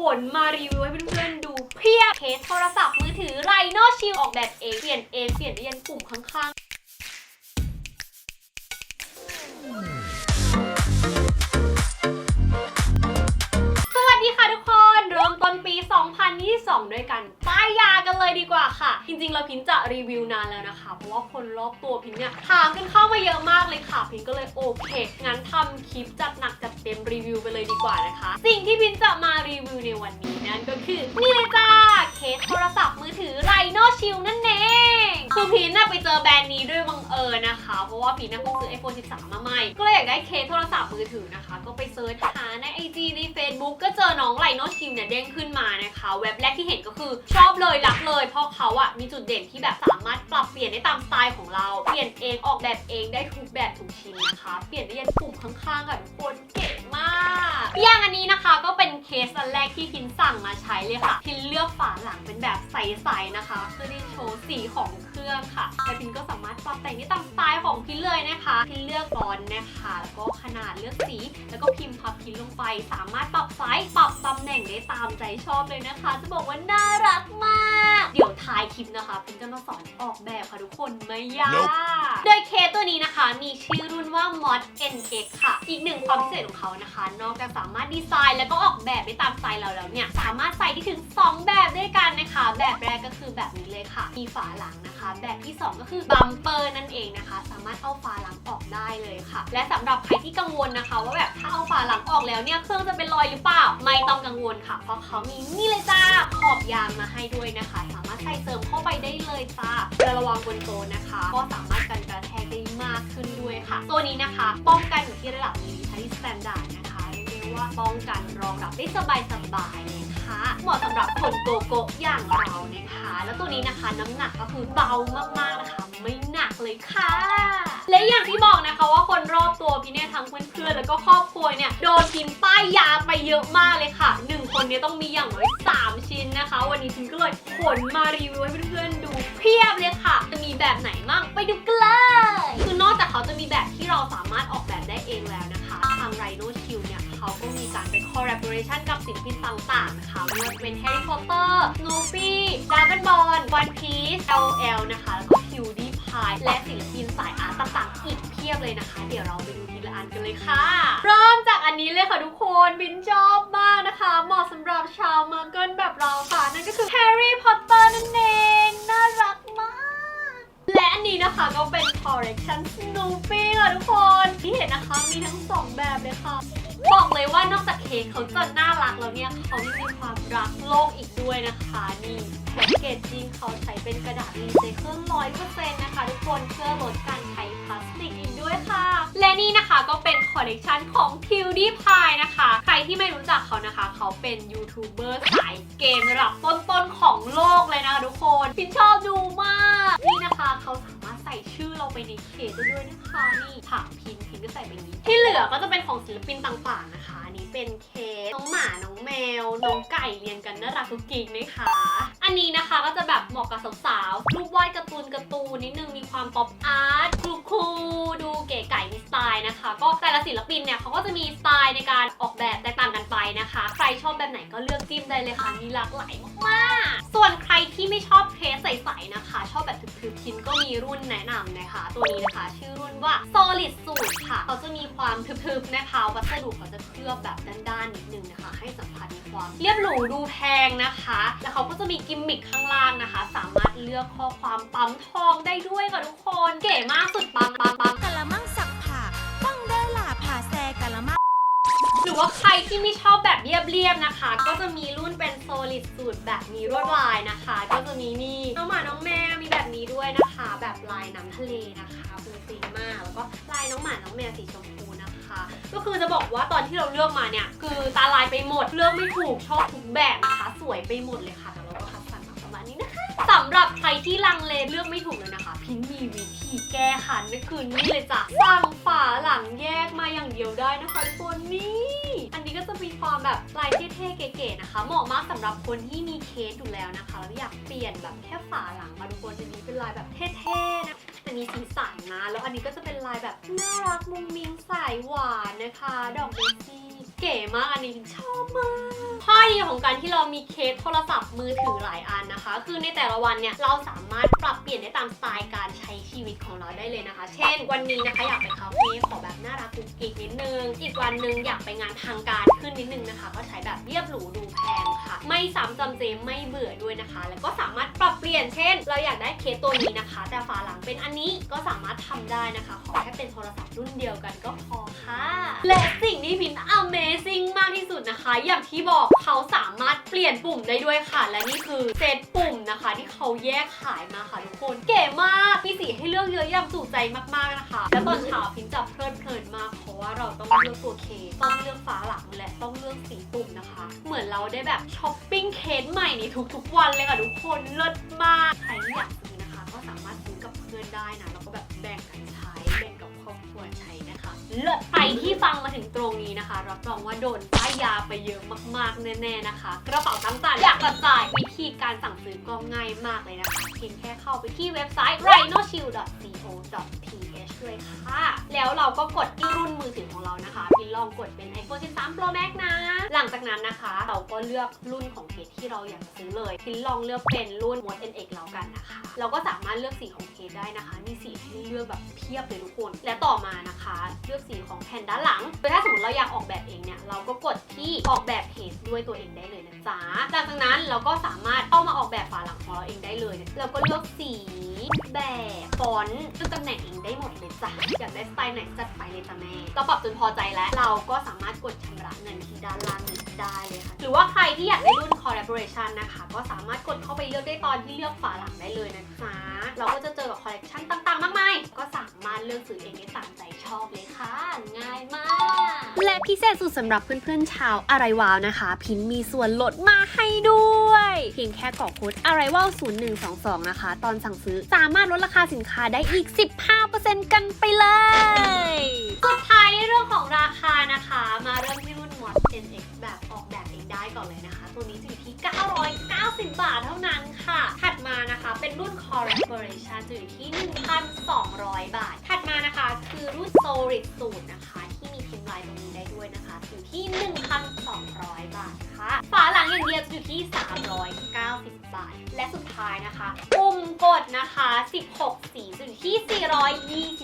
ขนมารีวิวให้เพื่อนๆดูเพียบเคสโทรศัพท์มือถือไรโนชิลออกแบบเองเปลี่ยนเองเปลี่ยนเรียันปุ่มข้างๆ สวัสดีค่ะทุกคน ริง ๆ เราพินจะรีวิวนานแล้วนะคะ เพราะว่าคนรอบตัวพินเนี่ยถามกันเข้ามาเยอะมากเลยค่ะ พินก็เลยโอเค งั้นทำคลิปจัดหนักจัดเต็มรีวิวไปเลยดีกว่านะคะ สิ่งที่พินจะมารีวิวในวันนี้นั่นก็คือนี่เลยจ้าเคสโทรศัพท์มือถือไรโนชิลนั่นเองคือพินน่ะ อแบรนด์นี้ด้วยบังเอิญนะคะ เพราะว่าพินน่ะเพิ่งซื้อ iPhone 13 มาใหม่ ก็เลยอยากได้เคสโทรศัพท์มือถือนะคะ ก็ไปเซิร์ชหาใน IG ใน Facebook ก็เจอน้องไรโนชิลเนี่ยเด้งขึ้นมานะคะ เว็บแรกที่เห็นก็คือชอบเลยรักเลย เพราะเขาอะมีจุดเด่นที่แบบสามารถปรับเปลี่ยนได้ตามสไตล์ของเรา เปลี่ยนเองออกแบบเองได้ทุกแบบทุกชิ้นนะคะ เปลี่ยนได้ยันปุ่มข้างๆค่ะทุกคนเก๋ มากอย่างอันนี้นะคะก็เป็นเคสอันแรกที่พินสั่งมาใช้เลยค่ะพินเลือกฝาหลังเป็นแบบใสๆนะคะ เพื่อที่โชว์สีของเครื่องค่ะแต่พินก็สามารถปรับแต่งได้ตามสไตล์ของพินเลยนะคะพินเลือกฟอนต์นะคะ แล้วก็ขนาดเลือกสี แล้วก็พิมพ์พับพินลงไป สามารถปรับไซส์ปรับตำแหน่งได้ตามใจชอบเลยนะคะ จะบอกว่าน่ารักมาก เดี๋ยวท้ายคลิปนะคะพินจะมาสอนออกแบบค่ะทุกคนไม่ยาก โดยเคสตัวนี้นะคะ มีชื่อรุ่นว่า Mod NX ค่ะ อีกหนึ่งความพิเศษของเขานะคะ นอกจากสามารถดีไซน์แล้วก็ออกแบบได้ตามสไตล์เราแล้วเนี่ยสามารถใส่ได้ถึง 2 แบบด้วยกันนะคะ แบบแรกก็คือแบบนี้เลยค่ะ มีฝาหลังนะคะ แบบที่ 2 ก็คือบัมเปอร์นั่นเองนะคะ สามารถเอาฝาหลังออกได้เลยค่ะ และสำหรับใครที่กังวลนะคะ ว่าแบบถ้าเอาฝาหลังออกแล้วเนี่ยเครื่องจะเป็นรอยหรือเปล่าไม่ต้องกังวลค่ะ เพราะเขามีนี่เลยจ้าขอบยางมาให้ด้วยนะคะ สามารถใส่เสริมเข้าไปได้เลยจ้าระวังบนโตนะคะ ก็สามารถกันกระแทกได้มากขึ้นด้วยค่ะ ตัวนี้นะคะ ป้องกันอยู่ที่ระดับมิลลิทัริสแตนดาร์ด ว่าป้องกันรองรับได้สบายสบายเลยค่ะเหมาะสำหรับคนโกโก้อย่างเรานะคะ แล้วตัวนี้นะคะน้ำหนักก็คือเบามากๆนะคะ ไม่หนักเลยค่ะ และอย่างที่บอกนะคะว่าคนรอบตัวพี่เนี่ยทั้งเพื่อนๆแล้วก็ครอบครัวเนี่ยโดนกินป้ายยาไปเยอะมากเลยค่ะหนึ่งคนเนี้ต้องมีอย่างน้อย3ชิ้นนะคะ วันนี้พินก็เลยขนมารีวิวให้เพื่อนๆดูเพียบเลยค่ะ จะมีแบบไหนมั่งไปดูกันเลยคือนอกจากเขาจะมีแบบที่เราสามารถออกแบบได้เองแล้ว collaboration กับศิลปินต่างๆนะคะไม่ว่าจะเป็น Harry Potter Snoopy Dragon Ball One Piece LL นะคะ แล้วก็ PewDiePie และศิลปินสายอาร์ตต่างๆ อีกเพียบเลยนะคะ เดี๋ยวเราไปดูทีละอันกันเลยค่ะ เริ่มจากอันนี้เลยค่ะทุกคนบินชอบมากนะคะ เหมาะสำหรับชาวเมอร์เกิลแบบเราค่ะ นั่นก็คือ Harry Potter นั่นเอง น่ารักมากและอันนี้นะคะก็เป็น collection Snoopy ค่ะทุกคน ที่เห็นนะคะมีทั้งสองแบบเลยค่ะ บอกเลยว่านอกจากเค้กเขาจะน่ารักแล้วเนี่ยเขายังมีความรักโลกอีกด้วยนะคะนี่แพ็กเกจจริงเขาใช้เป็นกระดาษรีไซเคิลร้อยเปอร์เซ็นต์นะคะทุกคนเพื่อลดการใช้พลาสติกอีกด้วยค่ะ และนี่นะคะก็เป็นคอลเลกชันของ PewDiePie นะคะ ใครที่ไม่รู้จักเขานะคะ เขาเป็นยูทูบเบอร์สายเกมระดับต้นๆของโลกเลยนะทุกคนพินชอบดูมาก นี่นะคะเขา ใส่ชื่อเราไปในเคสได้วยนะคะนี่ผักพินพินก็ใส่ไปนี้ ที่เหลือก็จะเป็นของศิลปินต่างๆนะคะอันนี้เป็นเคสน้องหมาน้องแมวน้องไก่เรียงกันน่ารักกุ๊กกิ๊กนะคะ อันนี้นะคะก็จะแบบเหมาะกับสาวๆรูปวาดการ์ตูนการ์ตูนนิดนึงมีความป๊อปอาร์ตคูลๆดูเก๋ไก่มีสไตล์นะคะ ก็แต่ละศิลปินเนี่ยเขาก็จะมีสไตล์ในการออกแบบแตกต่างกันไปนะคะ ใครชอบแบบไหนก็เลือกจิ้มได้เลยค่ะมีหลากหลายมากๆส่วนใครที่ไม่ชอบเคสใสๆนะคะ ชอบ มีรุ่นแนะนำนะคะ ตัวนี้นะคะ ชื่อรุ่นว่า Solid Suit ค่ะ เขาจะมีความทึบๆนะคะ วัสดุเขาจะเคลือบแบบด้านๆนิดนึงนะคะ ให้สัมผัสมีความเรียบหรูดูแพงนะคะ แล้วเขาก็จะมีกิมมิคข้างล่างนะคะ สามารถเลือกข้อความปั๊มทองได้ด้วยค่ะทุกคน เก๋มากสุดปังปังปังกะละมังสักผ่าป้องได้หล่าผ่าแซกะละมังหรือว่าใครที่ไม่ชอบแบบเรียบๆนะคะ ก็จะมีรุ่นเป็นโซลิดสูตรแบบมีลวดลายนะคะ ลายน้ำทะเลนะคะฟูฟินมากแล้วก็ลายน้องหมาน้องแมวสีชมพูนะคะ ก็คือจะบอกว่าตอนที่เราเลือกมาเนี่ยคือตาลายไปหมดเลือกไม่ถูกชอบทุกแบบนะคะสวยไปหมดเลยค่ะแต่เราก็คัดสรรมาประมาณนี้นะคะสำหรับใครที่ลังเลเลือกไม่ถูกเลยนะคะ พินมีวิธีแก้ค่ะนั่นคือนี่เลยจ้ะสั่งฝาหลังแยกมาอย่างเดียวได้นะคะทุกคนนี่อันนี้ก็จะมีความแบบลายเท่ๆเก๋ๆนะคะ เหมาะมากสำหรับคนที่มีเคสอยู่แล้วนะคะแล้วอยากเปลี่ยนแบบแค่ฝาหลังมาทุกคนจะนี้เป็นลายแบบเท่ๆ มีสีสันนะ แล้วอันนี้ก็จะเป็นลายแบบน่ารักมุ้งมิ้งสายหวานนะคะ ดอกเดซี่เก๋มากอันนี้ชอบมากข้อดีของการที่เรามีเคสโทรศัพท์มือถือหลายอันนะคะ คือในแต่ละวันเนี่ยเราสามารถปรับเปลี่ยนได้ตามสไตล์การใช้ชีวิตของเราได้เลยนะคะ เช่น วันนี้นะคะอยากไปคาเฟ่ขอแบบน่ารักกุ๊กกิ๊กนิดนึง อีกวันหนึงอยากไปงานทางการขึ้นนิดนึงนะคะ ก็ใช้แบบเรียบหรูดูแพงค่ะ ไม่ซ้ำจำเจไม่เบื่อด้วยนะคะ แล้วก็สามารถปรับเปลี่ยนเช่น เราอยากได้เคสตัวนี้นะคะ เป็นอันนี้ก็สามารถทำได้นะคะ ขอแค่เป็นโทรศัพท์รุ่นเดียวกันก็พอค่ะ และสิ่งที่พิน Amazing มากที่สุดนะคะ อย่างที่บอกเขาสามารถเปลี่ยนปุ่มได้ด้วยค่ะ และนี่คือเซตปุ่มนะคะ ที่เขาแยกขายมาค่ะทุกคน เก๋มากมีสีให้เลือกเยอะอย่างจุใจมากๆนะคะ แล้วตอนเช้าพินจะเพลิดเพลินมากเพราะว่าเราต้องเลือกตัวเคต้องเลือกฝาหลังและต้องเลือกสีปุ่มนะคะ เหมือนเราได้แบบช้อปปิ้งเคสใหม่ในทุกๆวันเลยค่ะทุกคนเลิศมากใครที่อยาก นะคะเลิศไปที่ฟังมาถึงตรงนี้นะคะ รับรองว่าโดนป้ายยาไปเยอะมากๆแน่ๆนะคะ กระเป๋าตังค์จ่ายอยากกระจายวิธีการสั่งซื้อก็ง่ายมากเลยนะคะ เพียงแค่เข้าไปที่เว็บไซต์ rhinoshield.co.th เลยค่ะ แล้วเราก็กดที่รุ่นมือถือของเรานะคะพินลองกดเป็น iPhone 13 Pro Max นะ หลังจากนั้นนะคะ เราก็เลือกรุ่นของเคสที่เราอยากซื้อเลยพินลองเลือกเป็นรุ่น Mod NX แล้วกันนะคะ เราก็สามารถเลือกสีของเคสได้นะคะมี ลือกแบบเพียบเลยทุกคน และต่อมานะคะ เลือกสีของแผ่นด้านหลังโดยถ้าสมมติเราอยากออกแบบเองเนี่ย เราก็กดที่ออกแบบเคสด้วยตัวเองได้เลยนะจ๊ะหลังจากนั้นเราก็สามารถเข้ามาออกแบบฝาหลังของเราเองได้เลย เราก็เลือกสีแบบฟอนต์ซึ่งตำแหน่งเองได้หมดเลยจ้ะอยากได้สไตล์ไหนจัดไปเลยจ้ะแม่เราปรับจนพอใจแล้ว เราก็สามารถกดชำระเงินที่ด้านล่างนี้ได้เลยค่ะ หรือว่าใครที่อยากได้รุ่น collaboration นะคะ ก็สามารถกดเข้าไปเลือกได้ตอนที่เลือกฝาหลังได้เลยนะจ๊ะ เลือกซื้อเองได้ตามใจชอบเลยค่ะ ง่ายมาก และพิเศษสุดสำหรับเพื่อนๆชาวอะไรวาวนะคะ พินมีส่วนลดมาให้ด้วย เพียงแค่กรอกโค้ดอะไรวาว0122 นะคะ ตอนสั่งซื้อสามารถลดราคาสินค้าได้อีก 15%กันไปเลยสุดท้ายในเรื่องของราคานะคะ มาเริ่มที่รุ่น Mod NX แบบออกแบบเองได้ก่อนเลยนะคะ ตัวนี้จะอยู่ที่ 990 บาทเท่านั้นค่ะ ถัดมานะคะเป็นรุ่น Collaboration จะอยู่ที่ 1,200 บาท ถัดมานะคะคือรุ่น Solid Suit นะคะ ที่มีพิมพ์ลายตรงนี้ได้ด้วยนะคะอยู่ที่ 1,200 บาทค่ะ ฝาหลังอย่างเดียวจะอยู่ที่ 390 บาท และสุดท้ายนะคะปุ่มกดนะคะ 16 สีอยู่ที่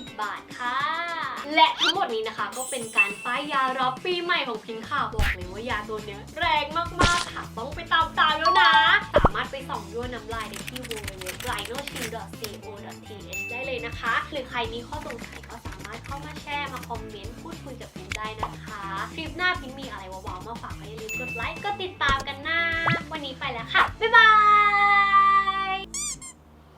420 บาทค่ะ และทั้งหมดนี้นะคะ ก็เป็นการป้ายยารอบปีใหม่ของพิงค่ะ บอกเลยว่ายาตัวนี้แรงมากๆค่ะ ต้องไปตามตามแล้วนะ สามารถไปส่องด้วยน้ำลายได้ที่วงเล็บ rhinoshield.co.th ได้เลยนะคะ หรือใครมีข้อสงสัยก็สามารถเข้ามาแชร์มาคอมเมนต์พูดคุยกับพิงได้นะคะคลิปหน้าพิงมีอะไรว้าวๆมาฝากก็อย่าลืมกดไลค์ก็ติดตามกันนะวันนี้ไปแล้วค่ะบ๊ายบาย